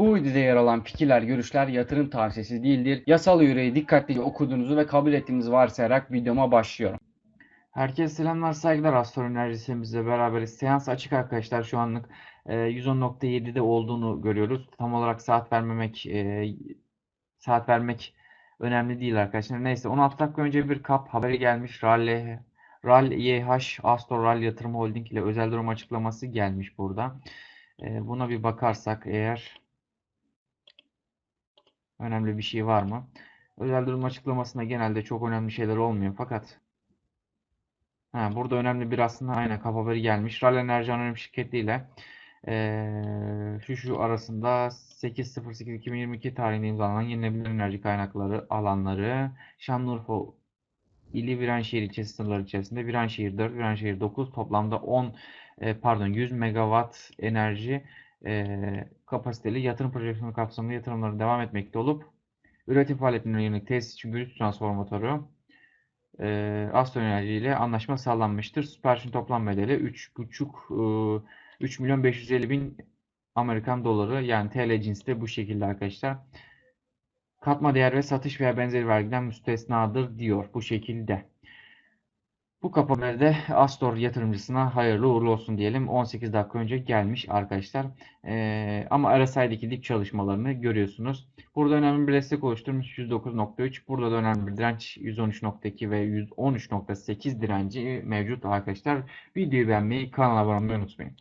Bu videoda yer alan fikirler, görüşler yatırım tavsiyesi değildir. Yasal yüreği dikkatlice okuduğunuzu ve kabul ettiğinizi varsayarak videoma başlıyorum. Herkese selamlar, saygılar. Astro Enerjisimizle beraber seans açık arkadaşlar. Şu anlık e, 110.7'de olduğunu görüyoruz. Tam olarak saat vermemek e, saat vermek önemli değil arkadaşlar. Neyse 16 dakika önce bir kap haberi gelmiş. RAL, RAL YH Astro RAL Yatırım Holding ile özel durum açıklaması gelmiş burada. E, buna bir bakarsak eğer önemli bir şey var mı? Özel durum açıklamasında genelde çok önemli şeyler olmuyor fakat Ha, burada önemli bir aslında aynen kap haberi gelmiş. RAL Enerji Anonim Şirketi ile eee, şu şu arasında 8.08.2022 tarihinde imzalanan yenilenebilir enerji kaynakları alanları Şanlıurfa ili Viranşehir ilçesi sınırları içerisinde Viranşehir 4, Viranşehir 9 toplamda 10 e, pardon 100 megawatt enerji e, kapasiteli yatırım projeksiyonu kapsamında yatırımları devam etmekte olup üretim faaliyetlerine yönelik tesis için güç transformatörü e, Astro Enerji ile anlaşma sağlanmıştır. Süperşin toplam bedeli 3,5 e, 3 milyon 550 bin Amerikan doları yani TL cinsi bu şekilde arkadaşlar. Katma değer ve satış veya benzeri vergiden müstesnadır diyor bu şekilde. Bu kapanmada Astor yatırımcısına hayırlı uğurlu olsun diyelim. 18 dakika önce gelmiş arkadaşlar. Ee, ama RSI'deki dip çalışmalarını görüyorsunuz. Burada önemli bir destek oluşturmuş 109.3. Burada da önemli bir direnç 113.2 ve 113.8 direnci mevcut arkadaşlar. Videoyu beğenmeyi, kanala abone olmayı unutmayın.